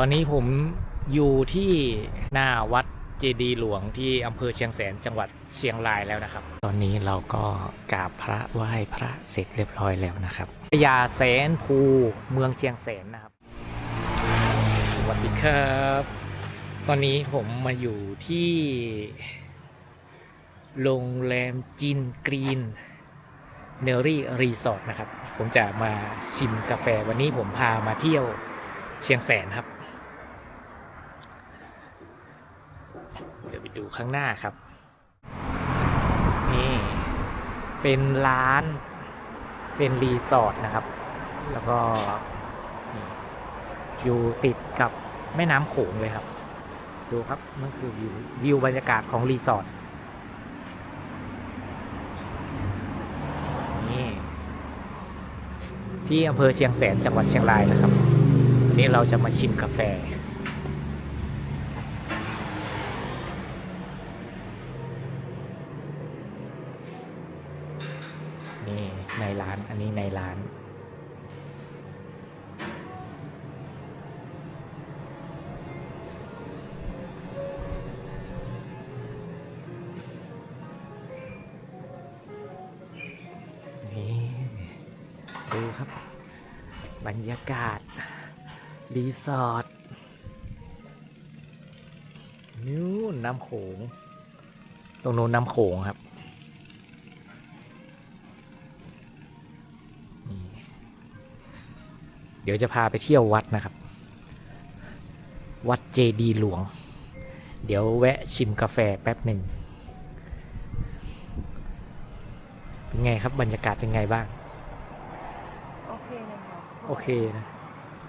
ตอนนี้ผมอยู่ที่หน้าวัดเจดีหลวงที่อำเภอเชียงแสนจังหวัดเชียงรายแล้วนะครับ ตอนนี้เราก็กราบพระไหว้พระเสร็จเรียบร้อยแล้วนะครับพญาแสนภูเมืองเชียงแสนนะครับสวัสดีครับ ตอนนี้ผมมาอยู่ที่โรงแรมจินกรีนเนอรี่รีสอร์ทนะครับ ผมจะมาชิมกาแฟวันนี้ผมพามาเที่ยวเชียงแสนครับ เดี๋ยวไปดูข้างหน้าครับ นี่ เป็นร้าน เป็นรีสอร์ทนะครับ แล้วก็อยู่ติดกับแม่น้ำโขงเลยครับ ดูครับนั่นคือวิววิวบรรยากาศของรีสอร์ทนี่ที่อำเภอเชียงแสนจังหวัดเชียงรายนะครับวันนี้เราจะมาชิมกาแฟ นี่ ในร้านอันนี้ในร้านนี่ดูครับ บรรยากาศ รีสอร์ทนู่นน้ำโขง ตรงโน้นน้ำโขงครับ เดี๋ยวจะพาไปเที่ยววัดนะครับ วัดเจดีย์หลวง เดี๋ยวแวะชิมกาแฟแป๊บหนึ่ง เป็นไงครับบรรยากาศเป็นไงบ้าง โอเคเลยค่ะโอเคนะ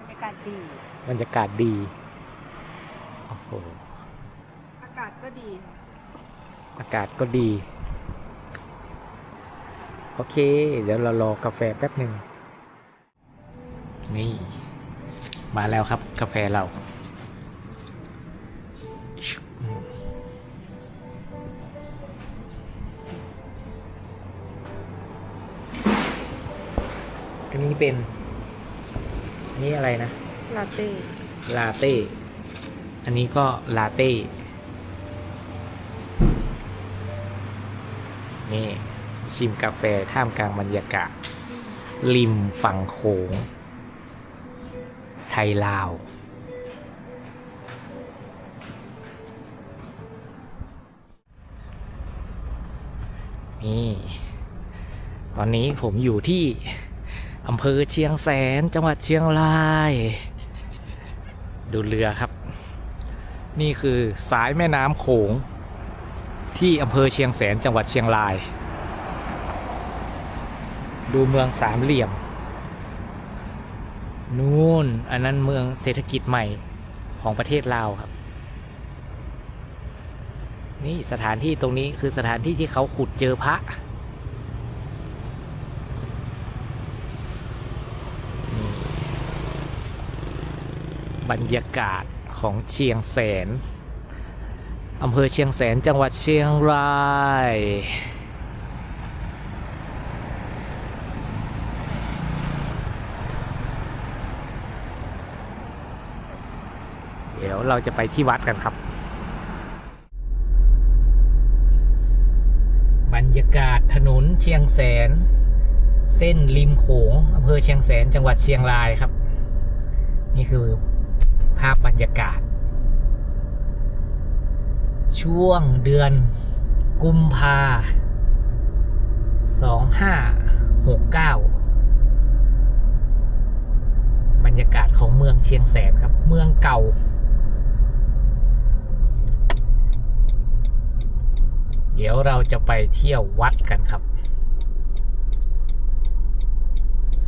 บรรยากาศดี บรรยากาศดี โอ้โห อากาศก็ดีค่ะอากาศก็ดี โอเค เดี๋ยวเรารอกาแฟแป๊บหนึ่ง นี่ มาแล้วครับกาแฟเรา อันนี้เป็น นี่อะไรนะ ลาเต้ ลาเต้ อันนี้ก็ลาเต้ นี่ชิมกาแฟท่ามกลางบรรยากาศ ริมฝั่งโขงไทยลาว นี่ ตอนนี้ผมอยู่ที่อำเภอเชียงแสนจังหวัดเชียงราย ดูเรือครับ นี่คือสายแม่น้ำโขง ที่อำเภอเชียงแสนจังหวัดเชียงราย ดูเมืองสามเหลี่ยม นู่นอันนั้นเมืองเศรษฐกิจใหม่ของประเทศลาวครับ นี่สถานที่ตรงนี้คือสถานที่ที่เขาขุดเจอพระบรรยากาศของเชียงแสนอำเภอเชียงแสนจังหวัดเชียงราย ดี๋ยวเราจะไปที่วัดกันครับ บรรยากาศถนนเชียงแสน เส้นริมโขงอำเภอเชียงแสนจังหวัดเชียงรายครับ นี่คือภาพบรรยากาศ ช่วงเดือนกุมภาสองห้าหกเก้าบรรยากาศของเมืองเชียงแสนครับ เมืองเก่า เดี๋ยวเราจะไปเที่ยววัดกันครับ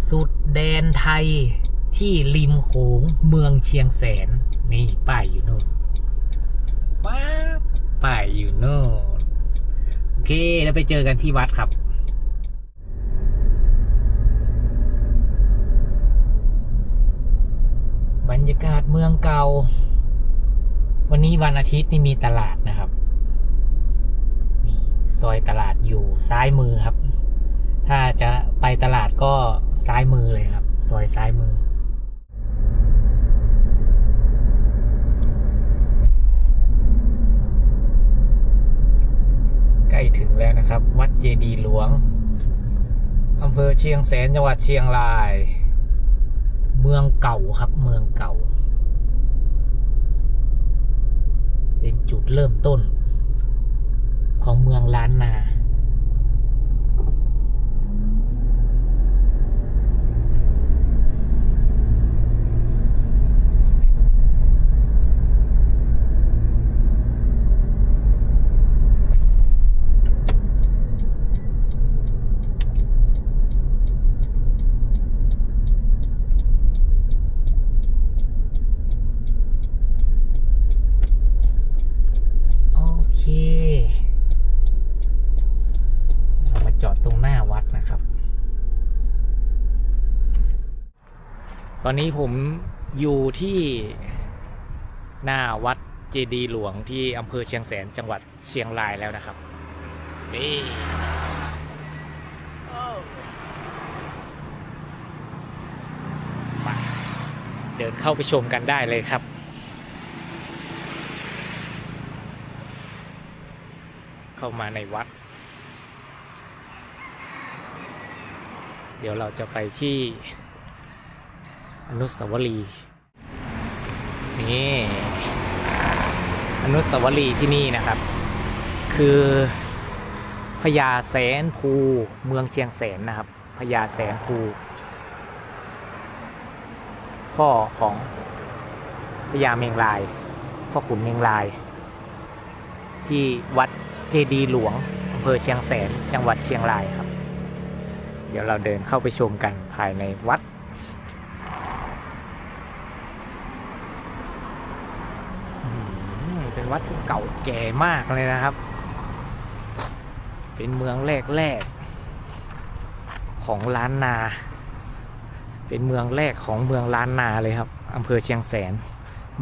สุดแดนไทยที่ริมโขงเมืองเชียงแสน นี่ป้ายอยู่โน่นป้าป้ายอยู่โน่นโอเคแล้วไปเจอกันที่วัดครับบรรยากาศเมืองเก่า วันนี้วันอาทิตย์นี่มีตลาดนะครับ ซอยตลาดอยู่ซ้ายมือครับ ถ้าจะไปตลาดก็ซ้ายมือเลยครับ ซอยซ้ายมือ ใกล้ถึงแล้วนะครับ วัดเจดีหลวงอำเภอเชียงแสนจังหวัดเชียงราย เมืองเก่าครับ เมืองเก่า เป็นจุดเริ่มต้น ของเมืองล้านนา โอเค เรามาจอดตรงหน้าวัดนะครับ ตอนนี้ผมอยู่ที่หน้าวัดเจดีย์หลวงที่อำเภอเชียงแสนจังหวัดเชียงรายแล้วนะครับ นี่เดินเข้าไปชมกันได้เลยครับเข้ามาในวัด เดี๋ยวเราจะไปที่ อนุสาวรีย์นี่อนุสาวรีย์ที่นี่นะครับ คือพญาแสนภูเมืองเชียงแสนนะครับพญาแสนภูพ่อของพญาเมงลายพ่อขุนเมงลาย ที่วัดเจดีหลวงอำเภอเชียงแสนจังหวัดเชียงรายครับ เดี๋ยวเราเดินเข้าไปชมกันภายในวัด อืมเป็น วัดที่เก่าแก่มากเลยนะครับ เป็นเมืองแรกๆของล้านนา เป็นเมืองแรกของเมืองล้านนาเลยครับอำเภอเชียงแสน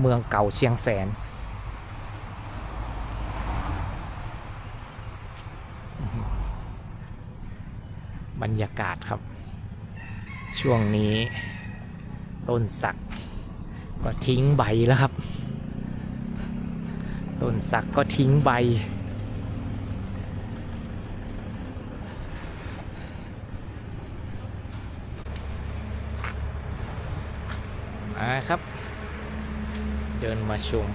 เมืองเก่าเชียงแสนบรรยากาศครับ ช่วงนี้ต้นสักก็ทิ้งใบแล้วครับ ต้นสักก็ทิ้งใบ มาครับ เดินมาชม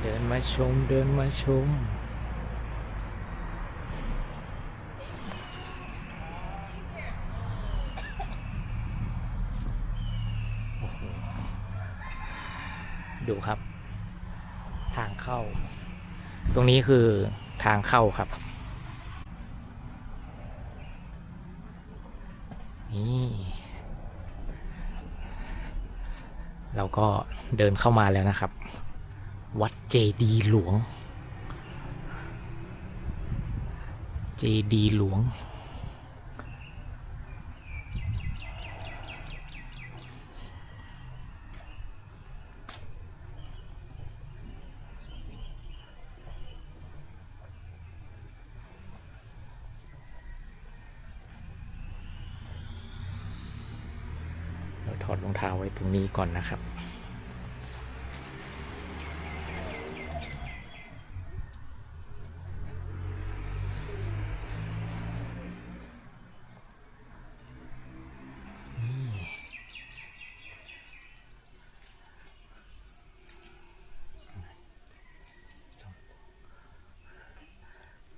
เดินมาชม เดินมาชม โอ้โห ดูครับ ทางเข้า ตรงนี้คือทางเข้าครับ นี่ เราก็เดินเข้ามาแล้วนะครับ วัดเจดีหลวง เจดีหลวง เราถอ ดรองเท้าไว้ตรงนี้ก่อนนะครับ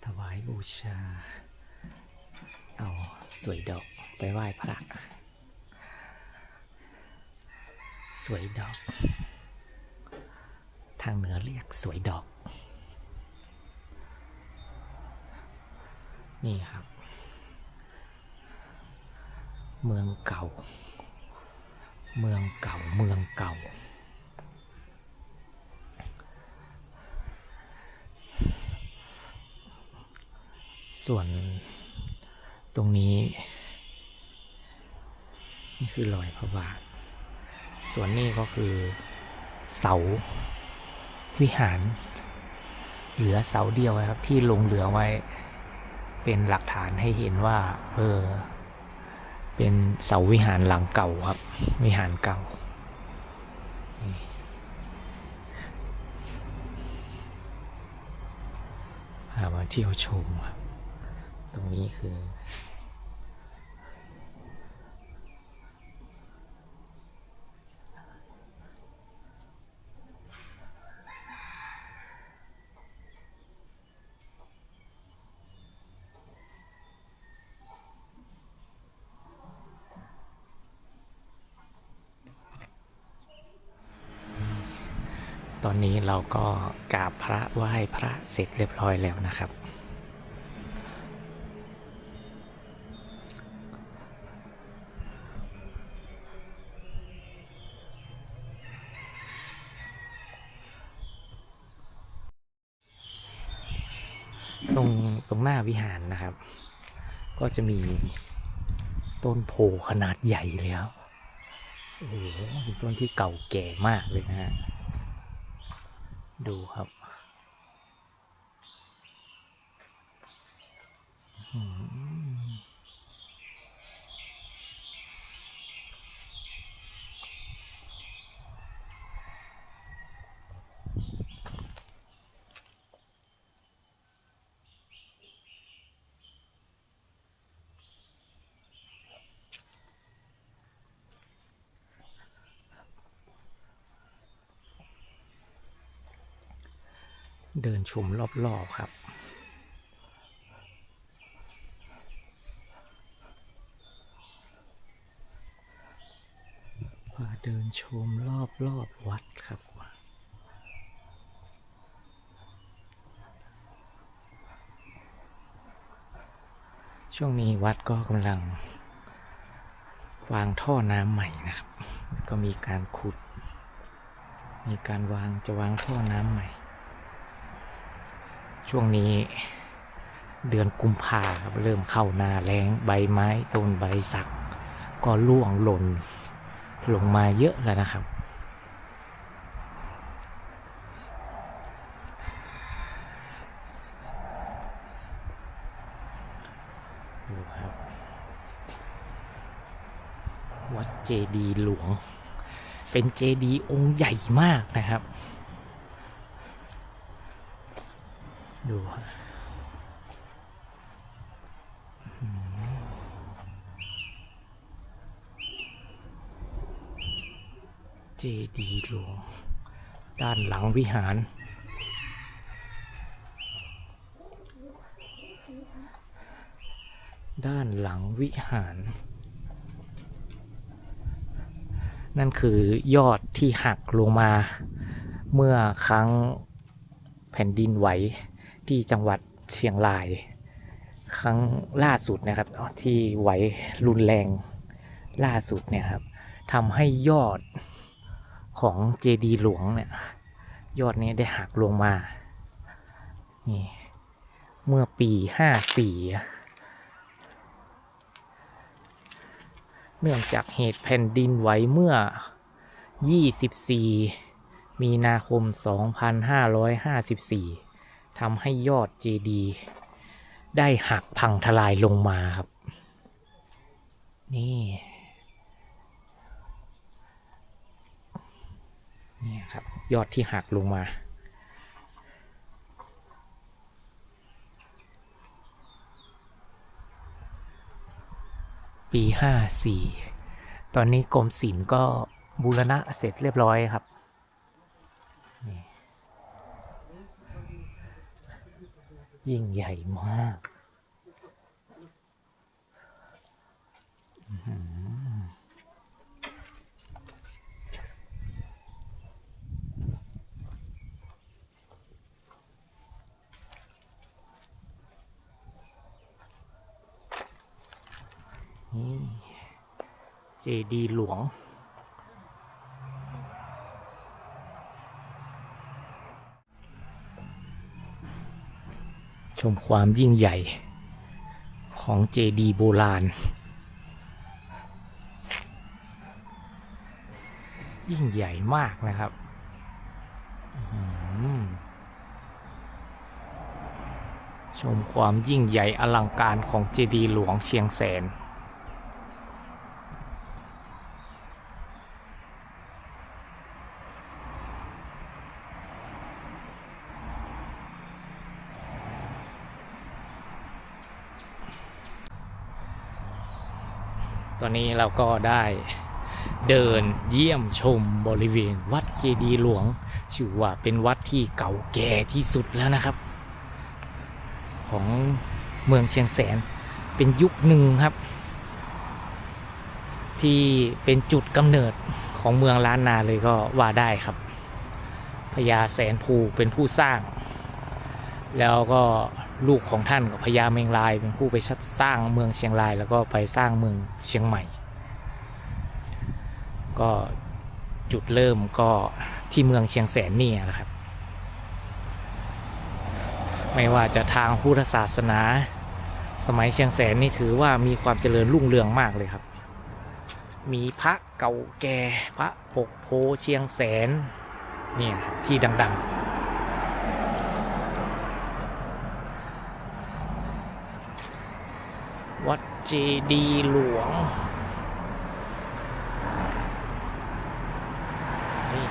ถวายบูชา เอาสวยดอกไปไหว้พระ สวย ดอก ทางเหนือเรียกสวยดอก นี่ครับ เมืองเก่า เมืองเก่า เมืองเก่า ส่วนตรงนี้ นี่คือรอยพระบาท ส่วนนี้ก็คือเสาวิหาร เหลือเสาเดียวครับ ที่ลงเหลือไว้ เป็นหลักฐานให้เห็นว่า เออ เป็นเสาวิหารหลังเก่าครับ วิหารเก่าพามาเที่ยวชมครับ ตรงนี้คือ อนนี้เราก็กราบพระไหว้พระเสร็จเรียบร้อยแล้วนะครับ ตรงตรงหน้าวิหารนะครับ ก็จะมีต้นโพขนาดใหญ่เลยครับโอ้โหต้นที่เก่าแก่มากเลยนะฮะ ดูครับ อื้อ เดินชมรอบๆครับมาเดินชมรอบรอบๆวัดครับช่วงนี้วัดก็กำลัง วางท่อน้ำใหม่นะครับ ก็มีการขุด มีการวางจะวางท่อน้ำใหม่ ช่วงนี้เดือนกุมภาครับเริ่มเข้าหน้าแล้งใบไม้ต้นใบสัก ก็ร่วงหล่นลงมาเยอะแล้วนะครับ ดูครับ วัดเจดีหลวง เป็นเจดีองค์ใหญ่มากนะครับ ดูเจดีย์หลวง ด้านหลังวิหาร ด้านหลังวิหาร นั่นคือยอดที่หักลงมา เมื่อครั้งแผ่นดินไหว ที่จังหวัดเชียงราย ครั้งล่าสุดนะครับ ที่ไหวรุนแรงล่าสุดเนี่ยครับทำให้ยอดของเจดีย์หลวงเนี่ยยอดนี้ได้หักลงมานี่เมื่อปีห้าสี่เนื่องจากเหตุแผ่นดินไหวเมื่อ 24 มีนาคม 2554 ทำให้ยอดเจดีได้หักพังทลายลงมาครับ นี่นี่ครับ ยอดที่หักลงมาปีห้าสี่ตอนนี้กรมศิลป์ก็บูรณะเสร็จเรียบร้อยครับนี่ ยิ่งใหญ่มากนี่เจดีหลวง ชมความยิ่งใหญ่ของเจดีย์โบราณ ยิ่งใหญ่มากนะครับชมความยิ่งใหญ่อลังการของเจดีย์หลวงเชียงแสน ตอนนี้เราก็ได้เดินเยี่ยมชมบริเวณวัดเจดีย์หลวง ชื่อว่าเป็นวัดที่เก่าแก่ที่สุดแล้วนะครับ ของเมืองเชียงแสนเป็นยุคหนึ่งครับ ที่เป็นจุดกำเนิดของเมืองล้านนาเลยก็ว่าได้ครับพญาแสนภูเป็นผู้สร้าง แล้วก็ ลูกของท่านกับพญาเมงลาย เป็นผู้ไปสร้างเมืองเชียงราย แล้วก็ไปสร้างเมืองเชียงใหม่ ก็จุดเริ่มก็ที่เมืองเชียงแสนนี่นะครับ ไม่ว่าจะทางพุทธศาสนา สมัยเชียงแสนนี่ถือว่ามีความเจริญรุ่งเรืองมากเลยครับ มีพระเก่าแก่พระปกโพเชียงแสนเนี่ยที่ดัง ๆ วัด เจดีหลวงนี่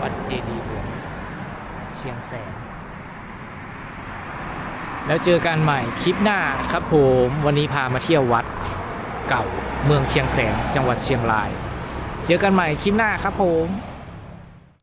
วัดเจดีหลวง เชียงแสน แล้วเจอกันใหม่คลิปหน้าครับผม วันนี้พามาเที่ยววัดเก่าเมืองเชียงแสนจังหวัดเชียงราย เจอกันใหม่คลิปหน้าครับผม